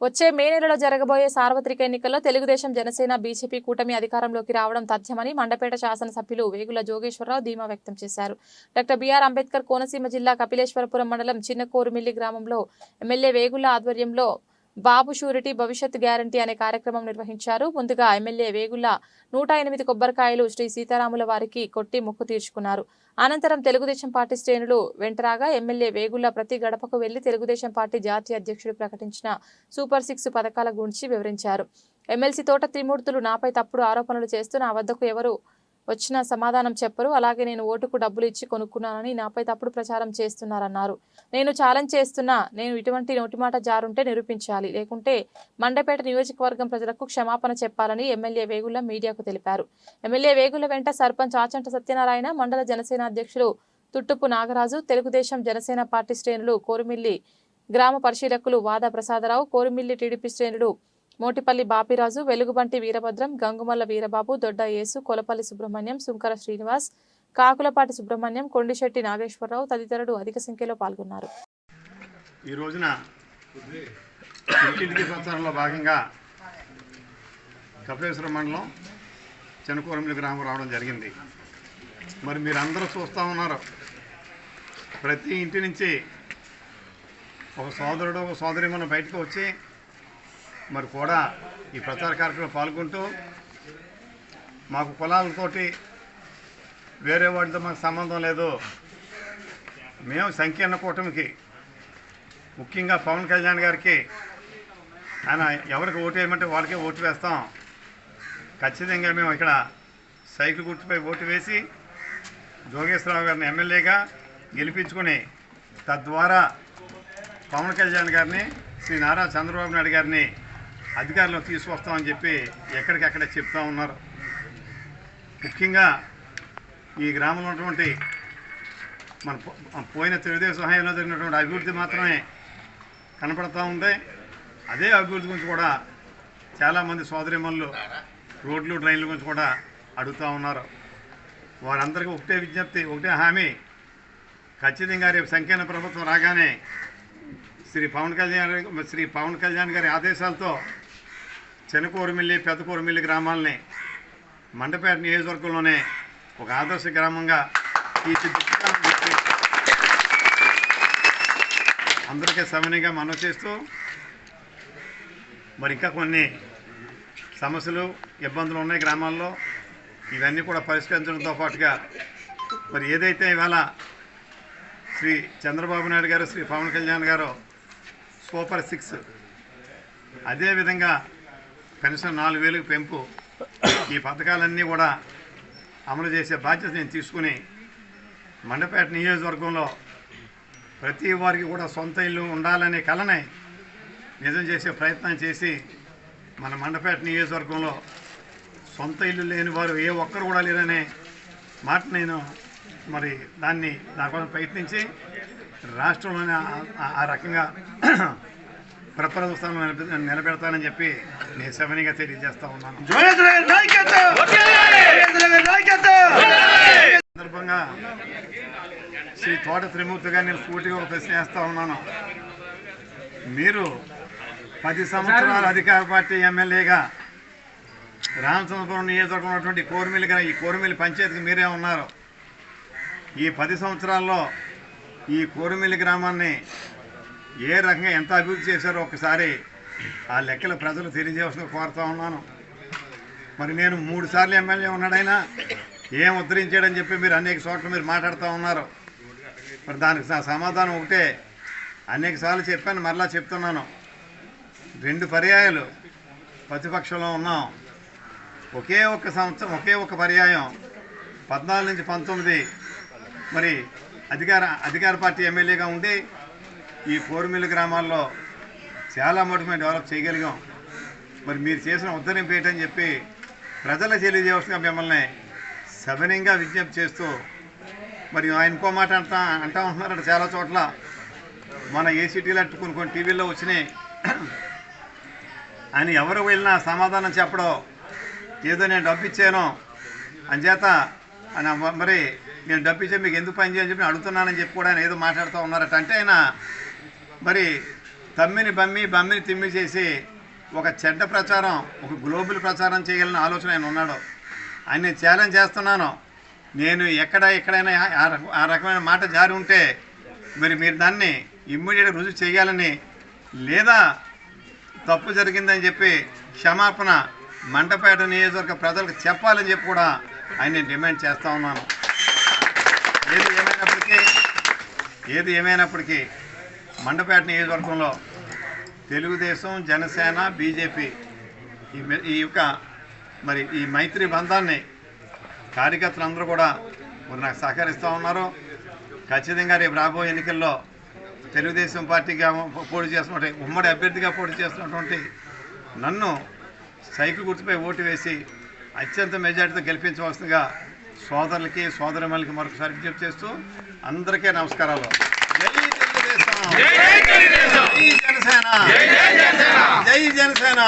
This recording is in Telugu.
వచ్చే మే నెలలో జరగబోయే సార్వత్రిక ఎన్నికల్లో తెలుగుదేశం జనసేన బీజేపీ కూటమి అధికారంలోకి రావడం తథ్యమని మండపేట శాసనసభ్యులు వేగుల జోగేశ్వరరావు ధీమా వ్యక్తం చేశారు. డాక్టర్ బీఆర్ అంబేద్కర్ కోనసీమ జిల్లా కపిలేశ్వరపురం మండలం చిన్న కోరుమిల్లి గ్రామంలో ఎమ్మెల్యే వేగుల ఆధ్వర్యంలో బాబు షూరిటీ భవిష్యత్ గ్యారంటీ అనే కార్యక్రమం నిర్వహించారు. ముందుగా ఎమ్మెల్యే వేగుల నూట ఎనిమిది కొబ్బరికాయలు శ్రీ సీతారాముల వారికి కొట్టి మొక్కు తీర్చుకున్నారు. అనంతరం తెలుగుదేశం పార్టీ శ్రేణులు వెంటరాగా ఎమ్మెల్యే వేగుల ప్రతి గడపకు వెళ్ళి తెలుగుదేశం పార్టీ జాతీయ అధ్యక్షుడు ప్రకటించిన సూపర్ సిక్స్ పథకాల గురించి వివరించారు. ఎమ్మెల్సీ తోట త్రిమూర్తులు నాపై తప్పుడు ఆరోపణలు చేస్తూ నా వద్దకు ఎవరు వచ్చిన సమాధానం చెప్పరు. అలాగే నేను ఓటుకు డబ్బులు ఇచ్చి కొనుక్కున్నానని నాపై తప్పుడు ప్రచారం చేస్తున్నారన్నారు. నేను ఛాలెంజ్ చేస్తున్నా. నేను ఇటువంటి నోటిమాట జారుంటే నిరూపించాలి. లేకుంటే మండపేట నియోజకవర్గం ప్రజలకు క్షమాపణ చెప్పాలని ఎమ్మెల్యే వేగుల మీడియాకు తెలిపారు. ఎమ్మెల్యే వేగుల వెంట సర్పంచ్ ఆచంట సత్యనారాయణ మండల జనసేన అధ్యక్షులు తుట్టుపు నాగరాజు తెలుగుదేశం జనసేన పార్టీ శ్రేణులు కోరుమిల్లి గ్రామ పరిశీలకులు వాద ప్రసాదరావు కోరుమిల్లి టీడీపీ శ్రేణులు మోటిపల్లి బాపిరాజు వెలుగుబంటి వీరభద్రం గంగుమల్ల వీరబాబు దొడ్డ యేసు కొలపల్లి సుబ్రహ్మణ్యం సుంకర శ్రీనివాస్ కాకులపాటి సుబ్రహ్మణ్యం కొండిశెట్టి నాగేశ్వరరావు తదితరులు అధిక సంఖ్యలో పాల్గొన్నారు. ఈ రోజున ఇంటింటికి భాగంగా కపిలేశ్వరం మండలం చెనకూరమిల్లి గ్రామం రావడం జరిగింది. మరి మీరు అందరూ చూస్తూ ఉన్నారు. ప్రతి ఇంటి నుంచి ఒక సోదరుడు ఒక సోదరి మనం బయటకు వచ్చి మరి కూడా ఈ ప్రచార కార్యక్రమంలో పాల్గొంటూ మాకు కులాలతోటి వేరే వాటితో మాకు సంబంధం లేదు. మేము సంకీర్ణ కూటమికి ముఖ్యంగా పవన్ కళ్యాణ్ గారికి ఆయన ఎవరికి ఓటు వేయమంటే వాళ్ళకే ఓటు వేస్తాం. ఖచ్చితంగా మేము ఇక్కడ సైకిల్ గుర్తుపై ఓటు వేసి జోగేశ్వరరావు గారిని ఎమ్మెల్యేగా గెలిపించుకొని తద్వారా పవన్ కళ్యాణ్ గారిని శ్రీ నారా చంద్రబాబు నాయుడు గారిని అధికారులు తీసుకొస్తామని చెప్పి ఎక్కడికక్కడ చెప్తా ఉన్నారు. ముఖ్యంగా ఈ గ్రామంలో ఉన్నటువంటి మన పో- పోయిన తెలుగుదేశం సహాయంలో జరిగినటువంటి అభివృద్ధి మాత్రమే కనపడతా ఉంది. అదే అభివృద్ధి గురించి కూడా చాలామంది సోదరిమణులు రోడ్లు డ్రైన్ల గురించి కూడా అడుగుతూ ఉన్నారు. వారందరికీ ఒకటే విజ్ఞప్తి ఒకటే హామీ. ఖచ్చితంగా రేపు సంకీర్ణ ప్రభుత్వం రాగానే శ్రీ పవన్ కళ్యాణ్ శ్రీ పవన్ కళ్యాణ్ గారి ఆదేశాలతో చెనకూరుమిల్లి పెద్దకూరుమిల్లి గ్రామాలని మండపేట నియోజకవర్గంలోనే ఒక ఆదర్శ గ్రామంగా తీర్చిదిద్దుతామని చెప్పి అందరికీ సమన్వయంగా మనం చేస్తూ మరి ఇంకా కొన్ని సమస్యలు ఇబ్బందులు ఉన్నాయి గ్రామాల్లో. ఇవన్నీ కూడా పరిష్కరించడంతో పాటుగా మరి ఏదైతే ఇవాళ శ్రీ చంద్రబాబు నాయుడు గారు శ్రీ పవన్ కళ్యాణ్ గారు సూపర్ సిక్స్ అదేవిధంగా పెన్షన్ నాలుగు వేలకు పెంపు. ఈ పథకాలన్నీ కూడా అమలు చేసే బాధ్యత నేను తీసుకుని మండపేట నియోజకవర్గంలో ప్రతి వారికి కూడా సొంత ఇల్లు ఉండాలనే కలనే నిజం చేసే ప్రయత్నం చేసి మన మండపేట నియోజకవర్గంలో సొంత ఇల్లు లేని వారు ఏ ఒక్కరు కూడా లేరనే మాట నేను మరి దాన్ని దానికోసం ప్రయత్నించి రాష్ట్రంలోనే ఆ- ఆ రకంగా నిలబె- నిలబెడతానని చెప్పి నేను సెవెన్గా తెలియజేస్తా ఉన్నాను. సందర్భంగా శ్రీ తోట త్రిమూర్తి గారిని నేను సూటిగా ఒక ప్రశ్న వేస్తా ఉన్నాను. మీరు పది సంవత్సరాల అధికార పార్టీ ఎమ్మెల్యేగా రామచంద్రపురం నియోజకవర్గం ఉన్నటువంటి కోరిమిల్లి గారి ఈ కోరిమిల్లి పంచాయతీకి మీరే ఉన్నారు. ఈ పది సంవత్సరాల్లో ఈ కోరిమిల్లి గ్రామాన్ని ఏ రకంగా ఎంత అభివృద్ధి చేశారో ఒకసారి ఆ లెక్కలు ప్రజలు తెలియజేయవలసిన కోరుతా ఉన్నాను. మరి నేను మూడు సార్లు ఎమ్మెల్యే ఉన్నాడైనా ఏం ఉద్ధరించాడని చెప్పి మీరు అనేక చోట్ల మీరు మాట్లాడుతూ ఉన్నారు. మరి దానికి సమాధానం ఒకటే. అనేక సార్లు చెప్పాను మరలా చెప్తున్నాను. రెండు పర్యాయాలు ప్రతిపక్షంలో ఉన్నాం. ఒకే ఒక్క సంవత్సరం ఒకే ఒక పర్యాయం. పద్నాలుగు నుంచి పంతొమ్మిది. మరి అధికార అధికార పార్టీ ఎమ్మెల్యేగా ఉండి ఈ కోరుమిల్లి గ్రామాల్లో చాలా మటుకు మేము డెవలప్ చేయగలిగాం. మరి మీరు చేసిన ఉద్ధరింపు ఏంటని చెప్పి ప్రజల తెలియజేయవలసిందిగా మిమ్మల్ని సవినయంగా విజ్ఞప్తి చేస్తూ మరి ఆయన ఇంకో మాట అంటా అంటా ఉంటున్నారంట చాలా చోట్ల. మన ఏసీటీలు అట్టు కొన్ని కొన్ని టీవీల్లో వచ్చినాయి. ఆయన ఎవరు వెళ్ళినా సమాధానం చెప్పడం ఏదో నేను డబ్బు ఇచ్చాను అంచేత మరి నేను డబ్బు ఇచ్చే మీకు ఎందుకు పని చేయని చెప్పి అడుగుతున్నానని చెప్పి కూడా ఆయన ఏదో మాట్లాడుతూ ఉన్నారట. అంటే ఆయన మరి తమ్మిని బమ్మి బమ్మిని తిమ్మి చేసి ఒక చెడ్డ ప్రచారం ఒక గ్లోబల్ ప్రచారం చేయాలని ఆలోచన ఆయన ఉన్నాడు. ఆయన ఛాలెంజ్ చేస్తున్నాను. నేను ఎక్కడ ఎక్కడైనా ఆ ఆ రకమైన మాట జారి ఉంటే మరి మీరు దాన్ని ఇమ్మీడియట్గా రుజువు చేయాలని లేదా తప్పు జరిగిందని చెప్పి క్షమాపణ మంటపేట నియోజకవర్గ ప్రజలకు చెప్పాలని చెప్పి కూడా ఆయన డిమాండ్ చేస్తూ ఉన్నాను. ఏది ఏమైనప్పటికీ ఏది ఏమైనప్పటికీ మండపేట నియోజకవర్గంలో తెలుగుదేశం జనసేన బీజేపీ ఈ ఈ యొక్క మరి ఈ మైత్రి బంధాన్ని కార్యకర్తలు అందరూ కూడా మరి నాకు సహకరిస్తూ ఉన్నారు. ఖచ్చితంగా రేపు రాబోయే ఎన్నికల్లో తెలుగుదేశం పార్టీగా పోటీ చేస్తున్నటువంటి ఉమ్మడి అభ్యర్థిగా పోటీ చేస్తున్నటువంటి నన్ను సైకిల్ గుర్తుపై ఓటు వేసి అత్యంత మెజార్టీతో గెలిపించవలసిందిగా సోదరులకి సోదరిమలకి మరొకసారి విజ్ఞప్తి చేస్తూ అందరికీ నమస్కారాలు. జై జనసేన. జై జనసేన.